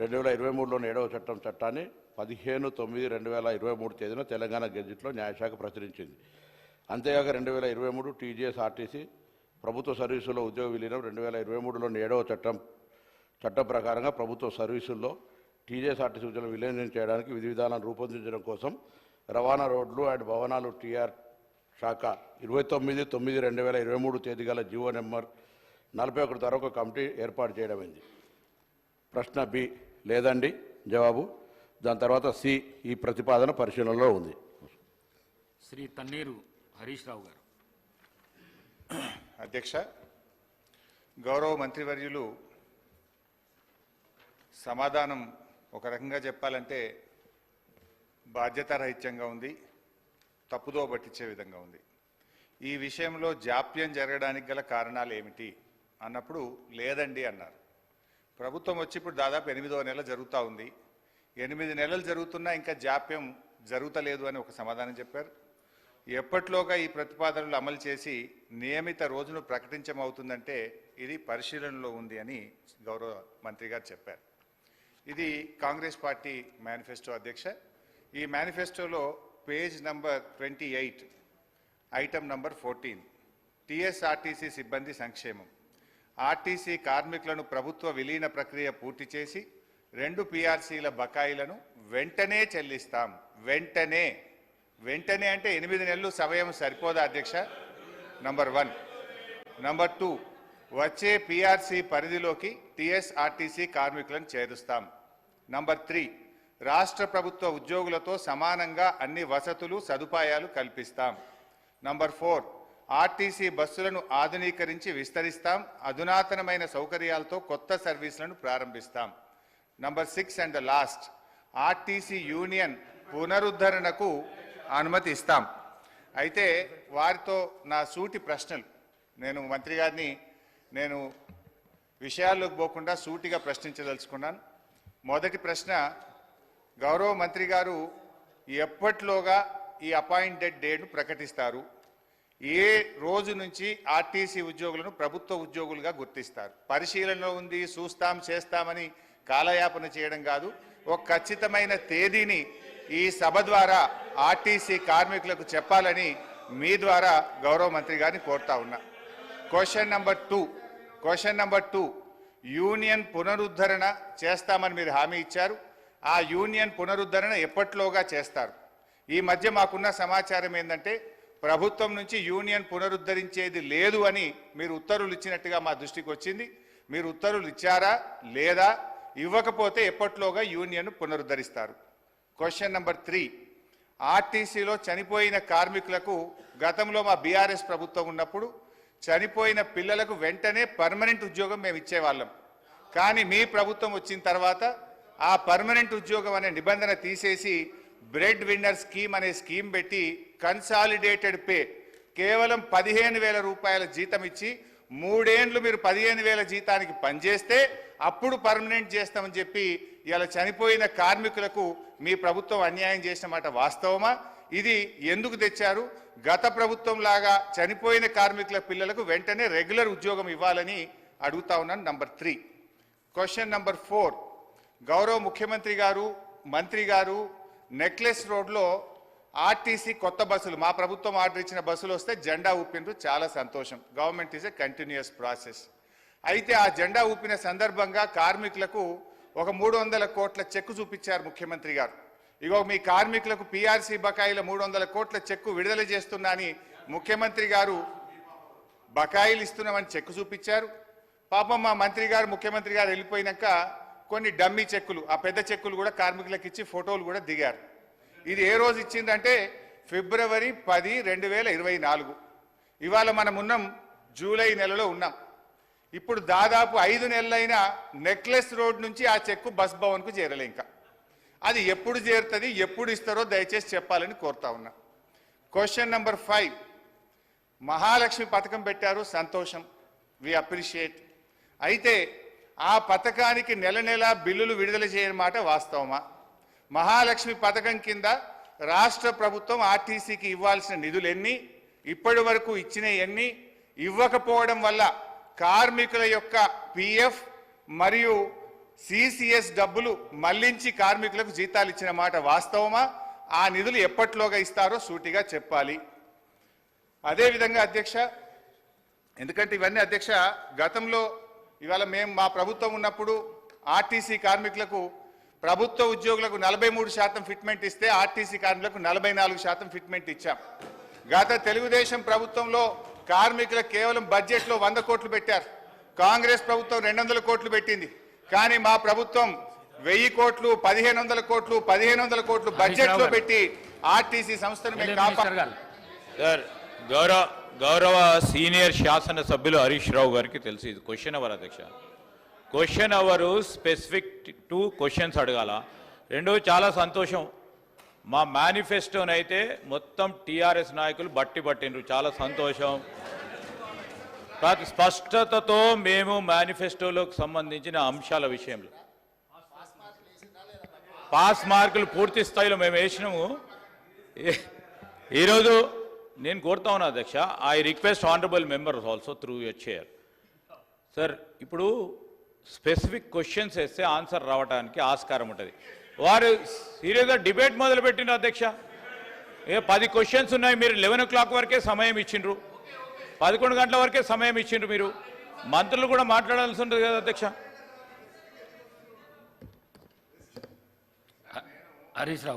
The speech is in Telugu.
రెండు వేల ఇరవై మూడులోని ఏడవ చట్టం చట్టాన్ని పదిహేను తొమ్మిది రెండు వేల ఇరవై మూడు తేదీన తెలంగాణ గెజిట్లో న్యాయశాఖ ప్రచురించింది. అంతేగాక రెండు వేల ఇరవై మూడు టీజీఎస్ ఆర్టీసీ ప్రభుత్వ సర్వీసుల్లో ఉద్యోగ విలీనం రెండు వేల ఇరవై మూడులోని ఏడవ చట్టం చట్టం ప్రకారంగా ప్రభుత్వ సర్వీసుల్లో టీజీఎస్ ఆర్టీసీ ఉద్యోగులను విలీనం చేయడానికి విధి విధానాలను రూపొందించడం కోసం రవాణా రోడ్లు అండ్ భవనాలు టీఆర్ శాఖ ఇరవై తొమ్మిది తొమ్మిది రెండు వేల ఇరవై మూడు తేదీ గల జీవో నెంబర్ నలభై ఒకటి ధర ఒక కమిటీ ఏర్పాటు చేయడమైంది. ప్రశ్న బి లేదండి జవాబు. దాని తర్వాత సి ఈ ప్రతిపాదన పరిశీలనలో ఉంది. శ్రీ తన్నీరు హరీష్ రావు గారు. అధ్యక్ష గౌరవ మంత్రివర్యులు సమాధానం ఒక రకంగా చెప్పాలంటే బాధ్యతారహిత్యంగా ఉంది తప్పుదో పట్టించే విధంగా ఉంది. ఈ విషయంలో జాప్యం జరగడానికి గల కారణాలు ఏమిటి? అన్నప్పుడు లేదండి అన్నారు. ప్రభుత్వం వచ్చి ఇప్పుడు దాదాపు ఎనిమిదవ నెల జరుగుతూ ఉంది. ఎనిమిది నెలలు జరుగుతున్నా ఇంకా జాప్యం జరుగుతలేదు అని ఒక సమాధానం చెప్పారు. ఎప్పట్లోగా ఈ ప్రతిపాదనలు అమలు చేసి నియమిత రోజును ప్రకటించమవుతుందంటే ఇది పరిశీలనలో ఉంది అని గౌరవ మంత్రి గారు చెప్పారు. ఇది కాంగ్రెస్ పార్టీ మేనిఫెస్టో అధ్యక్ష. ఈ మేనిఫెస్టోలో page number twenty eight item number fourteen TSRTC సిబ్బంది సంక్షేమం. ఆర్టీసీ కార్మికులను ప్రభుత్వ విలీన ప్రక్రియ పూర్తి చేసి రెండు పీఆర్సీల బకాయిలను వెంటనే చెల్లిస్తాం. వెంటనే. వెంటనే అంటే ఎనిమిది నెలలు సమయం సరిపోదా అధ్యక్ష? నంబర్ వన్ నంబర్ టూ వచ్చే పీఆర్సీ పరిధిలోకి టీఎస్ఆర్టీసీ కార్మికులను చేరుస్తాం. నంబర్ త్రీ రాష్ట్ర ప్రభుత్వ ఉద్యోగులతో సమానంగా అన్ని వసతులు సదుపాయాలు కల్పిస్తాం. నంబర్ ఫోర్ ఆర్టీసీ బస్సులను ఆధునీకరించి విస్తరిస్తాం. అధునాతనమైన సౌకర్యాలతో కొత్త సర్వీసులను ప్రారంభిస్తాం. Number six and the last RTC union పునరుద్ధరణకు అనుమతి ఇస్తాం అయితే వారితో నా సూటి ప్రశ్నలు. నేను మంత్రి గారిని నేను విషయాల్లోకి పోకుండా సూటిగా ప్రశ్నించదలుచుకున్నాను. మొదటి ప్రశ్న గౌరవ మంత్రి గారు ఎప్పట్లోగా ఈ అపాయింటెడ్ డేట్ను ప్రకటిస్తారు? ఏ రోజు నుంచి ఆర్టీసీ ఉద్యోగులను ప్రభుత్వ ఉద్యోగులుగా గుర్తిస్తారు? పరిశీలనలో ఉంది చూస్తాం చేస్తామని కాలయాపన చేయడం కాదు. ఒక ఖచ్చితమైన తేదీని ఈ సభ ద్వారా ఆర్టీసీ కార్మికులకు చెప్పాలని మీ ద్వారా గౌరవ మంత్రి గారిని కోరుతా ఉన్నా. Question number two question number two union పునరుద్ధరణ చేస్తామని మీరు హామీ ఇచ్చారు. ఆ యూనియన్ పునరుద్ధరణ ఎప్పట్లోగా చేస్తారు? ఈ మధ్య మాకున్న సమాచారం ఏంటంటే ప్రభుత్వం నుంచి యూనియన్ పునరుద్ధరించేది లేదు అని మీరు ఉత్తర్వులు ఇచ్చినట్టుగా మా దృష్టికి వచ్చింది. మీరు ఉత్తర్వులు ఇచ్చారా? లేదా? ఇవ్వకపోతే ఎప్పట్లోగా యూనియన్ పునరుద్ధరిస్తారు? క్వశ్చన్ నెంబర్ త్రీ ఆర్టీసీలో చనిపోయిన కార్మికులకు గతంలో మా బీఆర్ఎస్ ప్రభుత్వం ఉన్నప్పుడు చనిపోయిన పిల్లలకు వెంటనే పర్మనెంట్ ఉద్యోగం మేము ఇచ్చేవాళ్ళం. కానీ మీ ప్రభుత్వం వచ్చిన తర్వాత ఆ పర్మనెంట్ ఉద్యోగం అనే నిబంధన తీసేసి బ్రెడ్ విన్నర్ స్కీమ్ అనే స్కీమ్ పెట్టి కన్సాలిడేటెడ్ పే కేవలం పదిహేను వేల రూపాయల జీతం ఇచ్చి మూడేండ్లు మీరు పదిహేను వేల జీతానికి పనిచేస్తే అప్పుడు పర్మనెంట్ చేస్తామని చెప్పి ఇలా చనిపోయిన కార్మికులకు మీ ప్రభుత్వం అన్యాయం చేసిన మాట వాస్తవమా? ఇది ఎందుకు తెచ్చారు? గత ప్రభుత్వం లాగా చనిపోయిన కార్మికుల పిల్లలకు వెంటనే రెగ్యులర్ ఉద్యోగం ఇవ్వాలని అడుగుతా ఉన్నాను. Number three. Question number four. గౌరవ ముఖ్యమంత్రి గారు మంత్రి గారు నెక్లెస్ రోడ్లో ఆర్టీసీ కొత్త బస్సులు మా ప్రభుత్వం ఆర్డర్ ఇచ్చిన బస్సులు వస్తే జెండా ఊపిండ్రు చాలా సంతోషం. Government is a continuous process అయితే ఆ జెండా ఊపిన సందర్భంగా కార్మికులకు ఒక మూడు వందల కోట్ల చెక్కు చూపించారు ముఖ్యమంత్రి గారు. ఇగో మీ కార్మికులకు పీఆర్సీ బకాయిల మూడు వందల కోట్ల చెక్కు విడుదల చేస్తున్నా అని ముఖ్యమంత్రి గారు బకాయిలు ఇస్తున్నామని చెక్కు చూపించారు. పాపం మా మంత్రి గారు ముఖ్యమంత్రి గారు వెళ్ళిపోయినాక కొన్ని డమ్మీ చెక్కులు ఆ పెద్ద చెక్కులు కూడా కార్మికులకు ఇచ్చి ఫోటోలు కూడా దిగారు. ఇది ఏ రోజు ఇచ్చిందంటే ఫిబ్రవరి పది రెండు వేల ఇరవై నాలుగు. ఇవాళ మనం ఉన్నాం జూలై నెలలో ఉన్నాం. ఇప్పుడు దాదాపు ఐదు నెలలైనా నెక్లెస్ రోడ్ నుంచి ఆ చెక్కు బస్ భవన్కు చేరలే ఇంకా. అది ఎప్పుడు చేరుతుంది ఎప్పుడు ఇస్తారో దయచేసి చెప్పాలని కోరుతా ఉన్నా. క్వశ్చన్ నెంబర్ ఫైవ్ మహాలక్ష్మి పథకం పెట్టారు సంతోషం. వి అప్రిషియేట్ అయితే ఆ పథకానికి నెల నెల బిల్లులు విడుదల చేయని మాట వాస్తవమా? మహాలక్ష్మి పథకం కింద రాష్ట్ర ప్రభుత్వం ఆర్టీసీకి ఇవ్వాల్సిన నిధులు ఎన్ని? ఇప్పటి వరకు ఇచ్చిన ఎన్ని? ఇవ్వకపోవడం వల్ల కార్మికుల యొక్క పిఎఫ్ మరియు సిసిఎస్ డబ్బులు మళ్ళించి కార్మికులకు జీతాలు ఇచ్చిన మాట వాస్తవమా? ఆ నిధులు ఎప్పట్లోగా ఇస్తారో సూటిగా చెప్పాలి. అదేవిధంగా అధ్యక్ష ఎందుకంటే ఇవన్నీ అధ్యక్ష గతంలో ఇవాళ మేము మా ప్రభుత్వం ఉన్నప్పుడు ఆర్టీసీ కార్మికులకు ప్రభుత్వ ఉద్యోగులకు నలభై మూడు శాతం ఫిట్మెంట్ ఇస్తే ఆర్టీసీ కార్మికులకు నలభై నాలుగు శాతం ఫిట్మెంట్ ఇచ్చాం. గత తెలుగుదేశం ప్రభుత్వంలో కార్మికులకు కేవలం బడ్జెట్లో వంద కోట్లు పెట్టారు. కాంగ్రెస్ ప్రభుత్వం రెండు వందల కోట్లు పెట్టింది. కానీ మా ప్రభుత్వం వెయ్యి కోట్లు పదిహేను వందల కోట్లు పదిహేను వందల కోట్లు బడ్జెట్లో. పెట్టి ఆర్టీసీ సంస్థను మేము మినిస్టర్ కాపాడు. గారు. సార్ గౌరవ గౌరవ సీనియర్ శాసన సభ్యులు హరీష్ రావు గారికి తెలుసు ఇది క్వశ్చన్ అవర్ అధ్యక్ష. Question hour specific two questions అడగాల. రెండు చాలా సంతోషం. మా మేనిఫెస్టోనైతే మొత్తం టీఆర్ఎస్ నాయకులు బట్టి పట్టిండ్రు. చాలా సంతోషం. కాదు స్పష్టతతో మేము మేనిఫెస్టోలోకి సంబంధించిన అంశాల విషయంలో. పాస్ మార్కులు పూర్తి స్థాయిలో మేము వేసినాము. ఈరోజు నేను కోరుతా ఉన్నా అధ్యక్ష I request honourable members also through your chair sir ఇప్పుడు స్పెసిఫిక్ క్వశ్చన్స్ వేస్తే ఆన్సర్ రావడానికి ఆస్కారం ఉంటుంది. వారు సీరియస్గా డిబేట్ మొదలుపెట్టిన అధ్యక్ష? ఏ పది క్వశ్చన్స్ ఉన్నాయి మీరు లెవెన్ ఓ క్లాక్ వరకే సమయం ఇచ్చిండ్రు. పదకొండు గంటల వరకే సమయం ఇచ్చిండ్రు మీరు. మంత్రులు కూడా మాట్లాడాల్సి ఉంటుంది కదా అధ్యక్ష? హరీష్ రావు.